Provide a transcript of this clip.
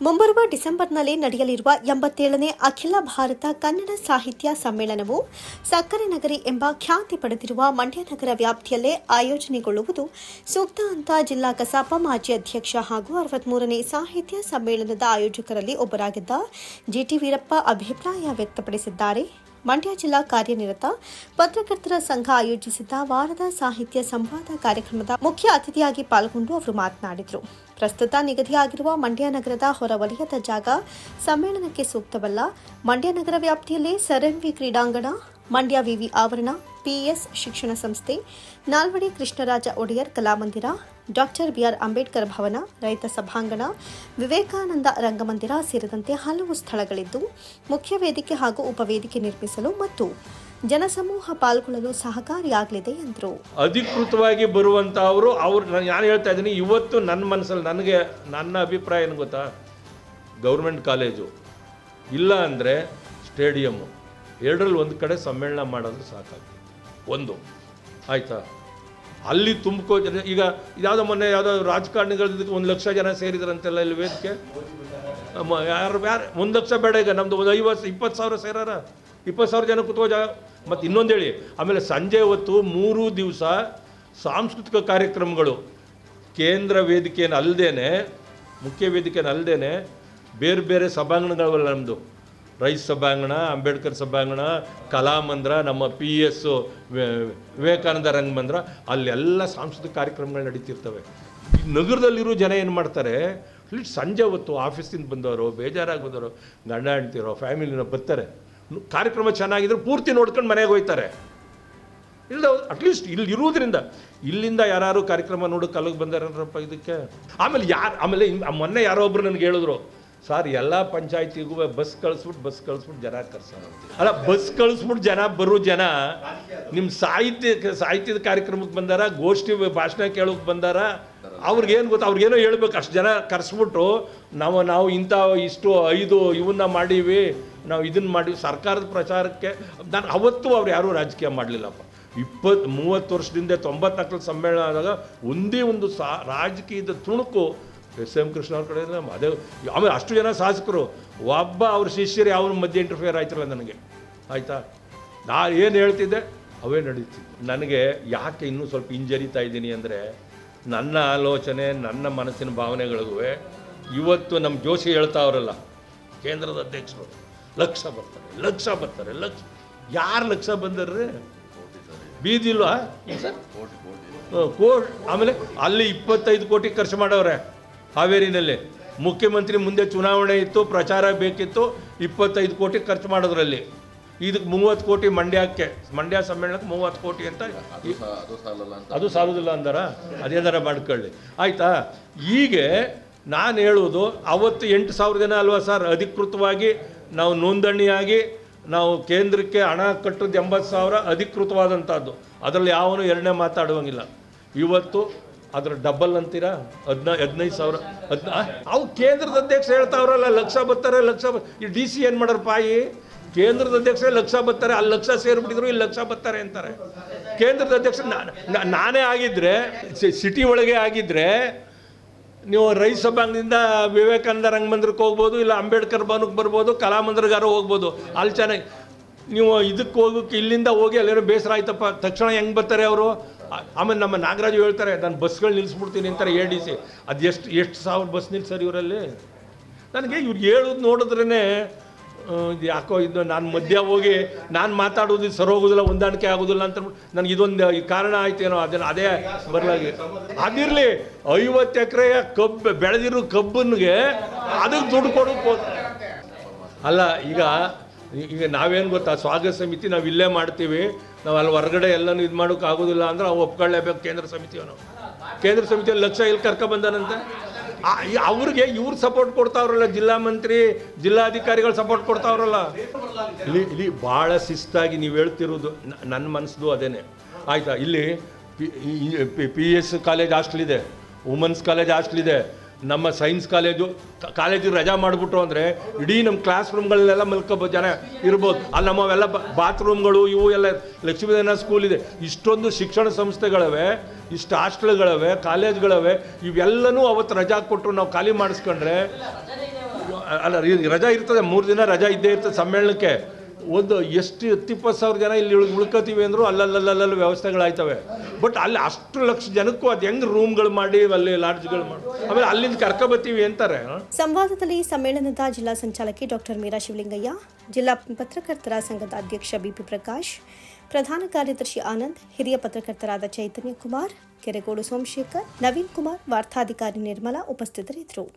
ಮುಂಬರುವ ಡಿಸೆಂಬರ್ನಲ್ಲಿ ನಡೆಯಲಿರುವ ಎಂಬತ್ತೇಳನೇ ಅಖಿಲ ಭಾರತ ಕನ್ನಡ ಸಾಹಿತ್ಯ ಸಮ್ಮೇಳನವು ಸಕ್ಕರೆ ನಗರಿ ಎಂಬ ಖ್ಯಾತಿ ಪಡೆದಿರುವ ಮಂಡ್ಯ ನಗರ ವ್ಯಾಪ್ತಿಯಲ್ಲೇ ಆಯೋಜನೆಗೊಳ್ಳುವುದು ಸೂಕ್ತ ಅಂತ ಜಿಲ್ಲಾ ಕಸಾಪ ಮಾಜಿ ಅಧ್ಯಕ್ಷ ಹಾಗೂ ಅರವತ್ಮೂರನೇ ಸಾಹಿತ್ಯ ಸಮ್ಮೇಳನದ ಆಯೋಜಕರಲ್ಲಿ ಒಬ್ಬರಾಗಿದ್ದ ಜಿಟಿ ವೀರಪ್ಪ ಅಭಿಪ್ರಾಯ ವ್ಯಕ್ತಪಡಿಸಿದ್ದಾರೆ. ಮಂಡ್ಯ ಜಿಲ್ಲಾ ಕಾರ್ಯನಿರತ ಪತ್ರಕರ್ತರ ಸಂಘ ಆಯೋಜಿಸಿದ್ದ ವಾರದ ಸಾಹಿತ್ಯ ಸಂವಾದ ಕಾರ್ಯಕ್ರಮದ ಮುಖ್ಯ ಅತಿಥಿಯಾಗಿ ಪಾಲ್ಗೊಂಡು ಅವರು ಮಾತನಾಡಿದರು. ಪ್ರಸ್ತುತ ನಿಗದಿಯಾಗಿರುವ ಮಂಡ್ಯ ನಗರದ ಹೊರವಲಯದ ಜಾಗ ಸಮ್ಮೇಳನಕ್ಕೆ ಸೂಕ್ತವಲ್ಲ. ಮಂಡ್ಯ ನಗರ ವ್ಯಾಪ್ತಿಯಲ್ಲಿ ಸರ್ ಕ್ರೀಡಾಂಗಣ, ಮಂಡ್ಯ ವಿವಿ ಆವರಣ ಪಿಎಸ್ ಶಿಕ್ಷಣ ಸಂಸ್ಥೆ, ನಾಲ್ವಡಿ ಕೃಷ್ಣರಾಜ ಒಡೆಯರ್ ಕಲಾಮಂದಿರ ಡಾಕ್ಟರ್ ಬಿಆರ್ ಅಂಬೇಡ್ಕರ್ ಭವನ, ರೈತ ಸಭಾಂಗಣ, ವಿವೇಕಾನಂದ ರಂಗಮಂದಿರ ಸೇರಿದಂತೆ ಹಲವು ಸ್ಥಳಗಳಿದ್ದು, ಮುಖ್ಯ ವೇದಿಕೆ ಹಾಗೂ ಉಪವೇದಿಕೆ ನಿರ್ಮಿಸಲು ಮತ್ತು ಜನಸಮೂಹ ಪಾಲ್ಗೊಳ್ಳಲು ಸಹಕಾರಿಯಾಗಲಿದೆ ಎಂದರು. ಅಧಿಕೃತವಾಗಿ ಬರುವಂತಹವರು ಅವ್ರು ನಾನು ಹೇಳ್ತಾ ಇದ್ದೀನಿ, ಇವತ್ತು ನನ್ನ ಮನಸ್ಸಲ್ಲಿ ನನಗೆ, ನನ್ನ ಅಭಿಪ್ರಾಯ ಏನು ಗೊತ್ತಾ? Government college. ಇಲ್ಲ ಅಂದರೆ ಸ್ಟೇಡಿಯಮ್ಮು. ಎರಡರಲ್ಲಿ ಒಂದು ಕಡೆ ಸಮ್ಮೇಳನ ಮಾಡೋದು ಸಾಕಾಗ್ತದೆ. ಒಂದು. ಆಯಿತಾ? ಅಲ್ಲಿ ತುಂಬ್ಕೋ ಈಗ ಯಾವುದೋ ಮೊನ್ನೆ ಯಾವುದೋ ರಾಜಕಾರಣಿಗಳು ಒಂದು ಲಕ್ಷ ಜನ ಸೇರಿದ್ರಂತೆಲ್ಲ ಇಲ್ಲಿ ವೇದಿಕೆ. ಯಾರು ಯಾರು, ಒಂದು ಲಕ್ಷ ಬೇಡ ಈಗ ನಮ್ಮದು ಒಂದು ಐವತ್ತು ಇಪ್ಪತ್ತು ಸಾವಿರ ಸೇರಾರ. ಇಪ್ಪತ್ತು ಸಾವಿರ ಜನ ಕೂತ್ಕೋ ಜಾಗ ಮತ್ತು ಇನ್ನೊಂದು ಹೇಳಿ, ಆಮೇಲೆ ಸಂಜೆ ಹೊತ್ತು ಮೂರು ದಿವಸ ಸಾಂಸ್ಕೃತಿಕ ಕಾರ್ಯಕ್ರಮಗಳು. ಕೇಂದ್ರ ವೇದಿಕೆಯನ್ನು ಅಲ್ಲದೇ ಮುಖ್ಯ ವೇದಿಕೆಯನ್ನು ಅಲ್ಲದೇ ಬೇರೆ ಬೇರೆ ಸಭಾಂಗಣಗಳವಲ್ಲ ನಮ್ಮದು ರೈಸ್ ಸಭಾಂಗಣ, ಅಂಬೇಡ್ಕರ್ ಸಭಾಂಗಣ ಕಲಾಮಂದ್ರ ನಮ್ಮ ಪಿ ಎಸ್ ವಿವೇಕಾನಂದ ರಂಗಮಂದ್ರ ಅಲ್ಲೆಲ್ಲ ಸಾಂಸ್ಕೃತಿಕ ಕಾರ್ಯಕ್ರಮಗಳು ನಡೀತಿರ್ತವೆ. ಈ ನಗರದಲ್ಲಿರೋ ಜನ ಏನು ಮಾಡ್ತಾರೆ ಸಂಜೆ ಹೊತ್ತು ಆಫೀಸಿಂದ ಬಂದವರು, ಬೇಜಾರಾಗಿ ಬಂದವರು, ಗಂಡ ಹೆಂಡ್ತಿರೋ ಫ್ಯಾಮಿಲಿನ ಬರ್ತಾರೆ. ಕಾರ್ಯಕ್ರಮ ಚೆನ್ನಾಗಿದ್ರೆ ಪೂರ್ತಿ ನೋಡ್ಕೊಂಡು ಮನೆಗೆ ಹೋಗ್ತಾರೆ ಇಲ್ಲ ಅಟ್ಲೀಸ್ಟ್ ಇಲ್ಲಿ ಇರುವುದರಿಂದ ಇಲ್ಲಿಂದ ಯಾರು ಕಾರ್ಯಕ್ರಮ ನೋಡೋಕೆ ಅಲ್ಲಿಗೆ ಬಂದಾರಪ್ಪ ಇದಕ್ಕೆ? ಆಮೇಲೆ ಯಾರು, ಆಮೇಲೆ ಮೊನ್ನೆ ಯಾರೋ ಒಬ್ರು ನನಗೆ ಹೇಳಿದ್ರು ಸರ್, ಎಲ್ಲ ಪಂಚಾಯತಿಗೂ ಬಸ್ ಕಳಿಸ್ಬಿಟ್ಟು ಬಸ್ ಕಳಿಸ್ಬಿಟ್ಟು ಜನ ಕರ್ಸೋಣ ಅಲ್ಲ, ಬಸ್ ಕಳಿಸ್ಬಿಟ್ಟು ಜನ ಬರೋ ಜನ ನಿಮ್ಮ ಸಾಹಿತ್ಯ, ಸಾಹಿತ್ಯದ ಕಾರ್ಯಕ್ರಮಕ್ಕೆ ಬಂದಾರ, ಗೋಷ್ಠಿ ಭಾಷಣ ಕೇಳೋಕೆ ಬಂದಾರ, ಅವ್ರಿಗೇನು ಗೊತ್ತು, ಅವ್ರಿಗೇನೋ ಹೇಳ್ಬೇಕು, ಅಷ್ಟು ಜನ ಕರೆಸ್ಬಿಟ್ಟು ನಾವು ನಾವು ಇಂಥ ಇಷ್ಟು ಐದು ಇವನ್ನ ಮಾಡೀವಿ, ನಾವು ಇದನ್ನ ಮಾಡಿ ಸರ್ಕಾರದ ಪ್ರಚಾರಕ್ಕೆ. ನಾನು ಅವತ್ತು ಅವ್ರು ಯಾರೂ ರಾಜಕೀಯ ಮಾಡಲಿಲ್ಲಪ್ಪ. ಇಪ್ಪತ್ತು, ಮೂವತ್ತು ವರ್ಷದಿಂದ ತೊಂಬತ್ನಾಲ್ಕರಲ್ಲಿ ಸಮ್ಮೇಳನ ಆದಾಗ ಒಂದೇ ಒಂದು ಸಾ, ರಾಜಕೀಯದ ತುಣುಕು ಎಸ್ ಎಂ ಕೃಷ್ಣ ಅವ್ರ ಕಡೆಯಿಂದ ಅದೇ ಆಮೇಲೆ ಅಷ್ಟು ಜನ ಶಾಸಕರು ಒಬ್ಬ ಅವ್ರ ಶಿಷ್ಯರು ಯಾವ ಮಧ್ಯೆ ಇಂಟರ್ಫಿಯರ್ ಆಯ್ತಲ್ಲ ನನಗೆ. ಆಯಿತಾ? ನಾ ಏನು ಹೇಳ್ತಿದ್ದೆ? ಅವೇ ನಡೀತಿದ್ದೆ ನನಗೆ ಯಾಕೆ ಇನ್ನೂ ಸ್ವಲ್ಪ ಹಿಂಜರಿತಾ ಇದ್ದೀನಿ ಅಂದರೆ ನನ್ನ ಆಲೋಚನೆ ನನ್ನ ಮನಸ್ಸಿನ ಭಾವನೆಗಳಿಗೂ ಇವತ್ತು ನಮ್ಮ ಜೋಶಿ ಹೇಳ್ತಾ ಅವರಲ್ಲ ಕೇಂದ್ರದ ಅಧ್ಯಕ್ಷರು ಲಕ್ಷ ಬರ್ತಾರೆ ಲಕ್ಷ ಬರ್ತಾರೆ ಲಕ್ಷ. ಯಾರು ಲಕ್ಷ ಬಂದರ್ರಿ? ಬೀದಿಲ್ವಾ? ಸರ್. ಕೋಟ್ ಆಮೇಲೆ ಅಲ್ಲಿ ಇಪ್ಪತ್ತೈದು ಕೋಟಿ ಖರ್ಚು ಮಾಡವ್ರೆ. ಹಾವೇರಿನಲ್ಲಿ ಮುಖ್ಯಮಂತ್ರಿ ಮುಂದೆ ಚುನಾವಣೆ ಇತ್ತು ಪ್ರಚಾರ ಬೇಕಿತ್ತು ಇಪ್ಪತ್ತೈದು ಕೋಟಿ ಖರ್ಚು ಮಾಡೋದ್ರಲ್ಲಿ. ಇದಕ್ಕೆ ಮೂವತ್ತು ಕೋಟಿ ಮಂಡ್ಯಕ್ಕೆ ಮಂಡ್ಯ ಸಮ್ಮೇಳನಕ್ಕೆ ಮೂವತ್ತು ಕೋಟಿ ಅಂತ ಅದು ಸಾಲೋದಿಲ್ಲ ಅಂತ. ಅದೇ ಥರ ಅಂದಾರ? ಮಾಡ್ಕೊಳ್ಳಿ. ಆಯಿತಾ? ಹೀಗೆ ನಾನು ಹೇಳುವುದು ಅವತ್ತು ಎಂಟು ಸಾವಿರ ಜನ ಅಲ್ವಾ ಸರ್? ಅಧಿಕೃತವಾಗಿ ನಾವು ನೋಂದಣಿಯಾಗಿ ನಾವು ಕೇಂದ್ರಕ್ಕೆ ಹಣ ಕಟ್ಟೋದು ಎಂಬತ್ತು ಸಾವಿರ ಅಧಿಕೃತವಾದಂಥದ್ದು ಅದರಲ್ಲಿ ಯಾವನು ಎರಡನೇ ಮಾತಾಡುವಂಗಿಲ್ಲ. ಇವತ್ತು ಅದರ ಡಬಲ್ ಅಂತೀರಾ? ಹದಿನೈ ಹದಿನೈದು ಸಾವಿರ. ಹದಿನ ಅವು ಕೇಂದ್ರದ ಅಧ್ಯಕ್ಷ ಹೇಳ್ತಾವ್ರಲ್ಲ, ಲಕ್ಷ ಬರ್ತಾರೆ ಲಕ್ಷ ಈ ಡಿ ಸಿ ಏನು ಮಾಡೋರು ಪಾಯಿ? ಕೇಂದ್ರದ ಅಧ್ಯಕ್ಷ ಲಕ್ಷ ಬರ್ತಾರೆ ಅಲ್ಲಿ ಲಕ್ಷ ಸೇರಿಬಿಟ್ಟಿದ್ರು, ಇಲ್ಲಿ ಲಕ್ಷ ಬರ್ತಾರೆ ಅಂತಾರೆ. ಕೇಂದ್ರದ ಅಧ್ಯಕ್ಷ ನಾನೇ ಆಗಿದ್ರೆ, ಸಿ- ಸಿಟಿ ಒಳಗೆ ಆಗಿದ್ರೆ, ನೀವು ರೈತ ಸಭಾಂಗದಿಂದ ವಿವೇಕಾನಂದ ರಂಗಮಂದಿರಕ್ಕೆ ಹೋಗ್ಬೋದು, ಇಲ್ಲ ಅಂಬೇಡ್ಕರ್ ಭವನಕ್ಕೆ ಬರ್ಬೋದು, ಕಲಾಮಂದಿರಗಾರ ಹೋಗ್ಬೋದು, ಅಲ್ಲಿ ಚೆನ್ನಾಗಿ ನೀವು ಇದಕ್ಕೆ ಹೋಗೋಕೆ ಇಲ್ಲಿಂದ ಹೋಗಿ ಅಲ್ಲೇನೋ ಬೇಸರ ಆಯ್ತಪ್ಪ. ತಕ್ಷಣ ಹೆಂಗೆ ಬರ್ತಾರೆ ಅವರು? ಆಮೇಲೆ ನಮ್ಮ ನಾಗರಾಜು ಹೇಳ್ತಾರೆ, ನಾನು ಬಸ್ಗಳು ನಿಲ್ಲಿಸ್ಬಿಡ್ತೀನಿ ಅಂತಾರೆ ಎ ಡಿ ಸಿ. ಅದು ಎಷ್ಟು ಎಷ್ಟು ಸಾವಿರ ಬಸ್ ನಿಲ್ಸರ್ ಇವರಲ್ಲಿ? ನನಗೆ ಇವ್ರು ಹೇಳೋದು ನೋಡಿದ್ರೇ ಯಾಕೋ ಇದು ನಾನು ಮಧ್ಯ ಹೋಗಿ, ನಾನು ಮಾತಾಡೋದು ಸರಿ ಸರೋಗೋದಿಲ್ಲ ಹೊಂದಾಣಿಕೆ ಆಗೋದಿಲ್ಲ ಅಂತ ನನಗೆ ಇದೊಂದು ಕಾರಣ ಆಯ್ತೇನೋ ಅದನ್ನು ಅದೇ ಬರಲಾಗಿ. ಅದಿರಲಿ, ಐವತ್ತು ಎಕರೆಯ ಕಬ್ಬು, ಬೆಳೆದಿರೋ ಕಬ್ಬನಿಗೆ ಅದಕ್ಕೆ ದುಡ್ಡು ಕೊಡೋಕೆ ಅಲ್ಲ, ಈಗ ಈಗ ನಾವೇನು ಗೊತ್ತಾ, ಸ್ವಾಗತ ಸಮಿತಿ ನಾವು ಇಲ್ಲೇ ಮಾಡ್ತೀವಿ. ನಾವು ಅಲ್ಲಿ ಹೊರಗಡೆ ಎಲ್ಲನೂ ಇದು ಮಾಡೋಕೆ ಆಗೋದಿಲ್ಲ ಅಂದ್ರೆ ಅವು ಒಪ್ಕೊಳ್ಳೇಬೇಕು ಕೇಂದ್ರ ಸಮಿತಿಯವನು ಕೇಂದ್ರ ಸಮಿತಿಯಲ್ಲಿ ಲಕ್ಷ ಇಲ್ಲಿ ಕರ್ಕ ಬಂದಾನಂತೆ ಆ, ಈ ಅವ್ರಿಗೆ ಇವ್ರು ಸಪೋರ್ಟ್ ಕೊಡ್ತಾವ್ರಲ್ಲ ಜಿಲ್ಲಾ ಮಂತ್ರಿ ಜಿಲ್ಲಾಧಿಕಾರಿಗಳು ಸಪೋರ್ಟ್ ಕೊಡ್ತಾವ್ರಲ್ಲ ಇಲ್ಲಿ ಇಲ್ಲಿ ಭಾಳ ಶಿಸ್ತಾಗಿ ನೀವು ಹೇಳ್ತಿರೋದು ನನ್ನ ಮನಸ್ಸು ಅದೇನೆ ಆಯ್ತಾ ಇಲ್ಲಿ ಪಿ ಎಸ್ ಕಾಲೇಜ್ ಹಾಸ್ಟ್ಲಿದೆ ವುಮೆನ್ಸ್ ಕಾಲೇಜ್ ಹಾಸ್ಟ್ಲಿದೆ ನಮ್ಮ ಸೈನ್ಸ್ ಕಾಲೇಜು ಕಾಲೇಜಿಗೆ ರಜಾ ಮಾಡಿಬಿಟ್ರು ಅಂದರೆ ಇಡೀ ನಮ್ಮ ಕ್ಲಾಸ್ ರೂಮ್ಗಳನ್ನೆಲ್ಲ ಮಲ್ಕೋಬೋದು ಜನ ಇರ್ಬೋದು. ಅಲ್ಲಿ ನಮ್ಮವೆಲ್ಲ ಬಾತ್ರೂಮ್ಗಳು ಇವು ಎಲ್ಲ ಲಕ್ಷ್ಮೀನಾರಾಯಣ ಸ್ಕೂಲ್ ಇದೆ. ಇಷ್ಟೊಂದು ಶಿಕ್ಷಣ ಸಂಸ್ಥೆಗಳವೆ, ಇಷ್ಟು ಹಾಸ್ಟೆಲ್ಗಳವೆ ಕಾಲೇಜ್ಗಳವೆ, ಇವೆಲ್ಲನೂ ಅವತ್ತು ರಜಾ ಕೊಟ್ಟರು ನಾವು ಖಾಲಿ ಮಾಡಿಸ್ಕೊಂಡ್ರೆ, ಅಲ್ಲ ರಜಾ ಇರ್ತದೆ, ಮೂರು ದಿನ ರಜಾ ಇದ್ದೇ ಇರ್ತದೆ ಸಮ್ಮೇಳನಕ್ಕೆ. ಒಂದು ಎಷ್ಟು ಹತ್ತಿಪ್ಪತ್ತು ಸಾವಿರ ಜನ ಇಲ್ಲಿ ಉಳ್- ಉಳ್ಕೋತೀವಿ ಅಂದರೂ ಅಲ್ಲಲ್ಲಲ್ಲಲ್ಲಿ ವ್ಯವಸ್ಥೆಗಳಾಯ್ತವೆ. ಬಟ್ ಅಲ್ಲಿ ಅಷ್ಟು ಲಕ್ಷ ಜನಕ್ಕೂ ಅದು ಹೆಂಗ್ ರೂಮ್ಗಳು ಮಾಡಿ ಅಲ್ಲಿ ಲಾಡ್ಜ್ಗಳು ಮಾಡಿ? ಆಮೇಲೆ ಅಲ್ಲಿಂದ ಕರ್ಕೊಬತ್ತೀವಿ ಅಂತಾರೆ? ಸಂವಾದದಲ್ಲಿ ಸಮ್ಮೇಳನದ ಜಿಲ್ಲಾ ಸಂಚಾಲಕಿ ಡಾಕ್ಟರ್ ಮೀರಾ ಶಿವಲಿಂಗಯ್ಯ, ಜಿಲ್ಲಾ ಪತ್ರಕರ್ತರ ಸಂಘದ ಅಧ್ಯಕ್ಷ ಬಿಪಿ ಪ್ರಕಾಶ್, ಪ್ರಧಾನ ಕಾರ್ಯದರ್ಶಿ ಆನಂದ್, ಹಿರಿಯ ಪತ್ರಕರ್ತರಾದ ಚೈತನ್ಯ ಕುಮಾರ್, ಕೆರೆಗೋಡು ಸೋಮಶೇಖರ್, ನವೀನ್ ಕುಮಾರ್, ವಾರ್ತಾಧಿಕಾರಿ ನಿರ್ಮಲಾ ಉಪಸ್ಥಿತರಿದ್ದರು.